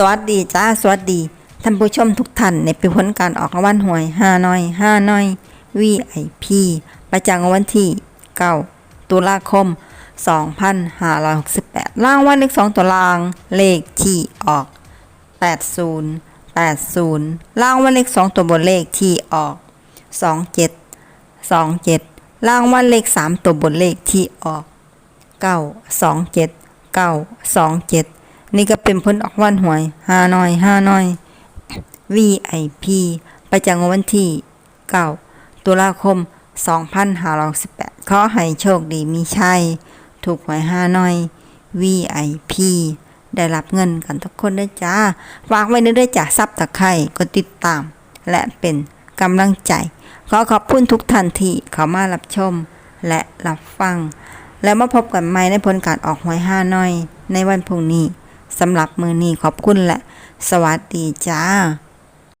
สวัสดีจ้าสวัสดีท่านผู้ชมทุกท่านในปพ้นการออกรางวัลหวยห้าน้อยห้าน้อย VIP ประจำวันที่เก้าตุลาคม 2568ร่างวันเลขสองตัวรางเลขที่ออก 80 80 รางวันเลขสองตัวบนเลขที่ออก 27 27 รางวันเลขสามตัวบนเลขที่ออก 9 27 9 27 นี่ก็เป็นผลออกวันหวยห้าน้อยห้าน้อย VIP ประจำวันที่เก้าตุลาคมสองพันห้าร้อยสิบแปดขอให้โชคดีมีชัย ถูกหวยห้าน้อย VIP ได้รับเงินกันทุกคนด้วยจ้า ฝากไว้ในด้วยจ้าซับตะไคร่กดติดตาม และเป็นกำลังใจ ขอขอบคุณทุกท่านที่เข้ามารับชมและรับฟัง แล้วมาพบกันใหม่ในผลการออกหวยห้าน้อย ในวันพรุ่งนี้ สำหรับมือนี้ขอบคุณและ สวัสดีจ้า